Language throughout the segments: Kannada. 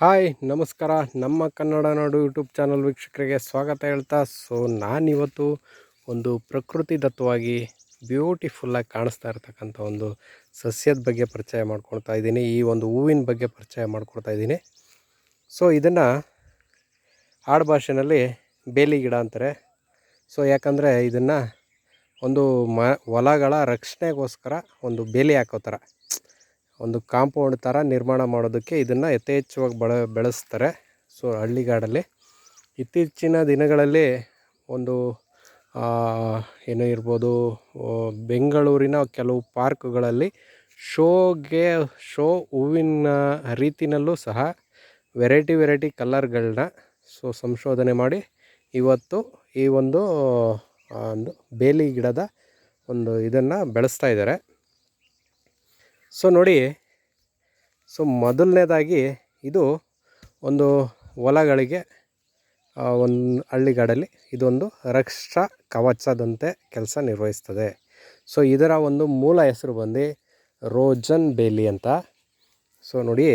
ಹಾಯ್, ನಮಸ್ಕಾರ. ನಮ್ಮ ಕನ್ನಡ ನಾಡು ಯೂಟ್ಯೂಬ್ ಚಾನಲ್ ವೀಕ್ಷಕರಿಗೆ ಸ್ವಾಗತ ಹೇಳ್ತಾ, ಸೊ ನಾನಿವತ್ತು ಒಂದು ಪ್ರಕೃತಿ ದತ್ತವಾಗಿ ಬ್ಯೂಟಿಫುಲ್ಲಾಗಿ ಕಾಣಿಸ್ತಾ ಇರ್ತಕ್ಕಂಥ ಒಂದು ಸಸ್ಯದ ಬಗ್ಗೆ ಪರಿಚಯ ಮಾಡ್ಕೊಳ್ತಾ ಇದ್ದೀನಿ. ಈ ಒಂದು ಹೂವಿನ ಬಗ್ಗೆ ಪರಿಚಯ ಮಾಡ್ಕೊಳ್ತಾ ಇದ್ದೀನಿ. ಸೊ ಇದನ್ನು ಆಡು ಭಾಷೆಯಲ್ಲಿ ಬೇಲಿ ಗಿಡ ಅಂತಾರೆ. ಸೊ ಯಾಕಂದರೆ ಇದನ್ನು ಒಂದು ಮ, ಹೊಲಗಳ ರಕ್ಷಣೆಗೋಸ್ಕರ ಒಂದು ಬೇಲಿ ಹಾಕೋ ಥರ. ಒಂದು ಕಾಂಪೌಂಡ್ ಥರ ನಿರ್ಮಾಣ ಮಾಡೋದಕ್ಕೆ ಇದನ್ನು ಯಥೇಚ್ಛವಾಗಿ ಬಳ, ಬೆಳೆಸ್ತಾರೆ. ಸೊ, ಹಳ್ಳಿಗಾಡಲ್ಲಿ. ಇತ್ತೀಚಿನ ದಿನಗಳಲ್ಲಿ ಒಂದು ಏನು ಇರ್ಬೋದು ಬೆಂಗಳೂರಿನ ಕೆಲವು ಪಾರ್ಕ್ಗಳಲ್ಲಿ ಶೋಗೆ, ಶೋ ಹೂವಿನ ರೀತಿಯಲ್ಲೂ ಸಹ ವೆರೈಟಿ ವೆರೈಟಿ ಕಲರ್ಗಳನ್ನ ಸೊ, ಸಂಶೋಧನೆ ಮಾಡಿ ಇವತ್ತು ಈ ಒಂದು ಒಂದು ಬೇಲಿ ಗಿಡದ ಒಂದು ಇದನ್ನು ಬೆಳೆಸ್ತಾ ಇದ್ದಾರೆ. ಸೊ ನೋಡಿ, ಸೊ ಮೊದಲನೇದಾಗಿ ಇದು ಒಂದು ಹೊಲಗಳಿಗೆ ಒಂದು ಹಳ್ಳಿಗಾಡಲ್ಲಿ ಇದೊಂದು ರಕ್ಷಾ ಕವಚದಂತೆ ಕೆಲಸ ನಿರ್ವಹಿಸ್ತದೆ. ಸೊ ಇದರ ಒಂದು ಮೂಲ ಹೆಸರು ಬಂದು ರೋಜನ್ ಬೇಲಿ ಅಂತ. ಸೊ ನೋಡಿ,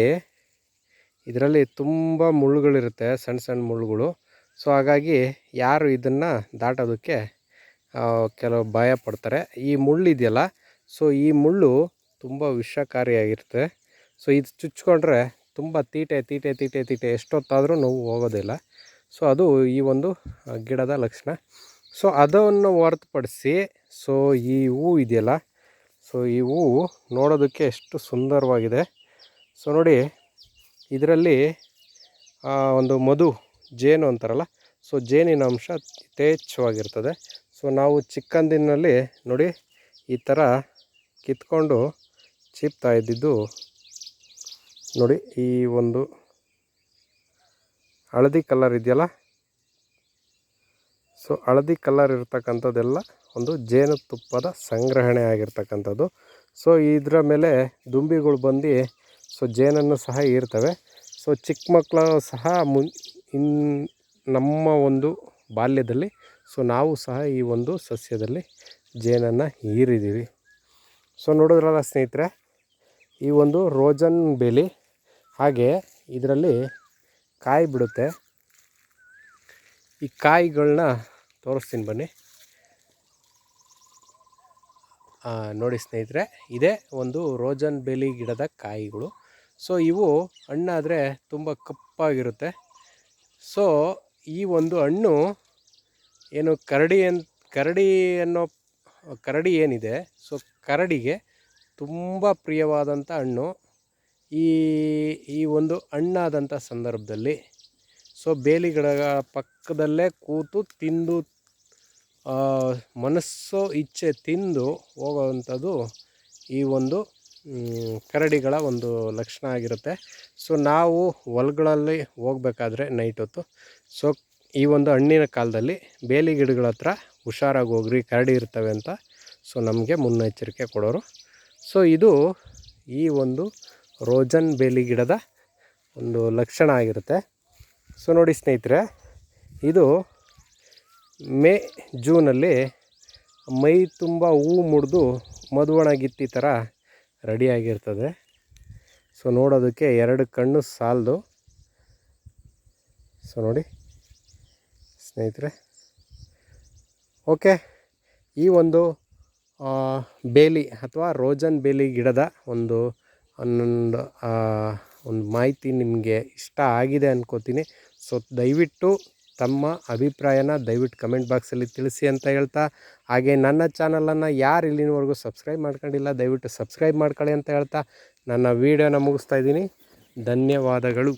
ಇದರಲ್ಲಿ ತುಂಬ ಮುಳ್ಳುಗಳಿರುತ್ತೆ ಸಣ್ಣ ಸಣ್ಣ ಮುಳ್ಳುಗಳು. ಸೊ ಹಾಗಾಗಿ ಯಾರು ಇದನ್ನು ದಾಟೋದಕ್ಕೆ ಕೆಲವು ಭಯ ಪಡ್ತಾರೆ. ಈ ಮುಳ್ಳು ಇದೆಯಲ್ಲ, ಸೊ ಈ ಮುಳ್ಳು ತುಂಬ ವಿಷಕಾರಿಯಾಗಿರುತ್ತೆ. ಸೊ ಇದು ಚುಚ್ಕೊಂಡ್ರೆ ತುಂಬ ತೀಟೆ ತೀಟೆ ತೀಟೆ ತೀಟೆ ಎಷ್ಟೊತ್ತಾದರೂ ನೋವು ಹೋಗೋದಿಲ್ಲ. ಸೊ ಅದು ಈ ಒಂದು ಗಿಡದ ಲಕ್ಷಣ. ಸೊ ಅದನ್ನು ಹೊರತುಪಡಿಸಿ ಸೊ ಈ ಹೂವು ಇದೆಯಲ್ಲ ಸೊ ಈ ಹೂವು ನೋಡೋದಕ್ಕೆ ಎಷ್ಟು ಸುಂದರವಾಗಿದೆ. ಸೊ ನೋಡಿ, ಇದರಲ್ಲಿ ಒಂದು ಮಧು, ಜೇನು ಅಂತಾರಲ್ಲ ಸೊ ಜೇನಿನ ಅಂಶ ಯಥೇಚ್ಛವಾಗಿರ್ತದೆ. ಸೊ ನಾವು ಚಿಕ್ಕಂದಿನಲ್ಲಿ ನೋಡಿ, ಈ ಥರ ಕಿತ್ಕೊಂಡು ಚೀಪ್ತಾ ಇದ್ದಿದ್ದು ನೋಡಿ ಈ ಒಂದು ಹಳದಿ ಕಲರ್ ಇದೆಯಲ್ಲ? ಸೊ ಹಳದಿ ಕಲರ್ ಇರ್ತಕ್ಕಂಥದ್ದೆಲ್ಲ ಒಂದು ಜೇನುತುಪ್ಪದ ಸಂಗ್ರಹಣೆ ಆಗಿರ್ತಕ್ಕಂಥದ್ದು. ಸೊ ಇದರ ಮೇಲೆ ದುಂಬಿಗಳು ಬಂದು ಸೊ ಜೇನನ್ನು ಸಹ ಇರ್ತವೆ ಸೊ ಚಿಕ್ಕ ಮಕ್ಕಳು ಸಹ ಮುನ್ ಇನ್ ನಮ್ಮ ಒಂದು ಬಾಲ್ಯದಲ್ಲಿ ಸೊ ನಾವು ಸಹ ಈ ಒಂದು ಸಸ್ಯದಲ್ಲಿ ಜೇನನ್ನು ಹೀರಿದ್ದೀವಿ. ಸೊ ನೋಡಿದ್ರಲ್ಲ ಸ್ನೇಹಿತರೆ ಈ ಒಂದು ರೋಜನ್ ಬೇಲಿ ಹಾಗೆ ಇದರಲ್ಲಿ ಕಾಯಿ ಬಿಡುತ್ತೆ. ಈ ಕಾಯಿಗಳನ್ನ ತೋರಿಸ್ತೀನಿ ಬನ್ನಿ. ನೋಡಿ ಸ್ನೇಹಿತರೆ, ಇದೇ ಒಂದು ರೋಜನ್ ಬೇಲಿ ಗಿಡದ ಕಾಯಿಗಳು. ಸೊ ಇವು ಹಣ್ಣಾದರೆ ತುಂಬ ಕಪ್ಪಾಗಿರುತ್ತೆ. ಸೊ ಈ ಒಂದು ಹಣ್ಣು ಏನು ಕರಡಿ ಅನ್ ಕರಡಿ ಅನ್ನೋ, ಕರಡಿ ಏನಿದೆ? ಸೊ ಕರಡಿಗೆ ತುಂಬ ಪ್ರಿಯವಾದಂಥ ಹಣ್ಣು. ಈ ಈ ಒಂದು ಹಣ್ಣಾದಂಥ ಸಂದರ್ಭದಲ್ಲಿ, ಸೊ ಬೇಲಿಗಳ ಪಕ್ಕದಲ್ಲೇ ಕೂತು ತಿಂದು ಮನಸ್ಸು ಇಚ್ಛೆ ತಿಂದು ಹೋಗುವಂಥದ್ದು ಈ ಒಂದು ಕರಡಿಗಳ ಒಂದು ಲಕ್ಷಣ ಆಗಿರುತ್ತೆ. ಸೊ ನಾವು ಹೊಲಗಳಲ್ಲಿ ಹೋಗಬೇಕಾದ್ರೆ ನೈಟ್ ಹೊತ್ತು, ಸೊ ಈ ಒಂದು ಹಣ್ಣಿನ ಕಾಲದಲ್ಲಿ ಬೇಲಿ ಗಿಡಗಳ ಹತ್ರ ಹುಷಾರಾಗಿ ಹೋಗ್ರಿ, ಕರಡಿ ಇರ್ತವೆ ಅಂತ, ಸೊ ನಮಗೆ ಮುನ್ನೆಚ್ಚರಿಕೆ ಕೊಡೋರು. ಸೊ ಇದು ಈ ಒಂದು ರೋಜನ್ ಬೇಲಿ ಗಿಡದ ಒಂದು ಲಕ್ಷಣ ಆಗಿರುತ್ತೆ. ಸೊ ನೋಡಿ ಸ್ನೇಹಿತರೆ, ಇದು ಮೇ, ಜೂನಲ್ಲಿ ಮೈ ತುಂಬ ಹೂ ಮುಡಿದು ಮದುವಣಗಿತ್ತಿ ಥರ ರೆಡಿಯಾಗಿರ್ತದೆ ಸೊ ನೋಡೋದಕ್ಕೆ ಎರಡು ಕಣ್ಣು ಸಾಲದು. ಸೊ ನೋಡಿ ಸ್ನೇಹಿತರೆ, ಓಕೆ. ಈ ಒಂದು ಬೇಲಿ ಅಥವಾ ರೋಜನ್ ಬೇಲಿ ಗಿಡದ ಒಂದು ಹನ್ನೊಂದು ಒಂದು ಮಾಹಿತಿ ನಿಮಗೆ ಇಷ್ಟ ಆಗಿದೆ ಅಂದ್ಕೋತೀನಿ ಸೊ ದಯವಿಟ್ಟು ತಮ್ಮ ಅಭಿಪ್ರಾಯನ ದಯವಿಟ್ಟು ಕಮೆಂಟ್ ಬಾಕ್ಸಲ್ಲಿ ತಿಳಿಸಿ ಅಂತ ಹೇಳ್ತಾ, ಹಾಗೆ ನನ್ನ ಚಾನಲನ್ನು ಯಾರು ಇಲ್ಲಿನವರೆಗೂ ಸಬ್ಸ್ಕ್ರೈಬ್ ಮಾಡ್ಕೊಂಡಿಲ್ಲ, ದಯವಿಟ್ಟು ಸಬ್ಸ್ಕ್ರೈಬ್ ಮಾಡ್ಕೊಳ್ಳಿ ಅಂತ ಹೇಳ್ತಾ, ನನ್ನ ವೀಡಿಯೋನ ಮುಗಿಸ್ತಾ ಇದ್ದೀನಿ. ಧನ್ಯವಾದಗಳು.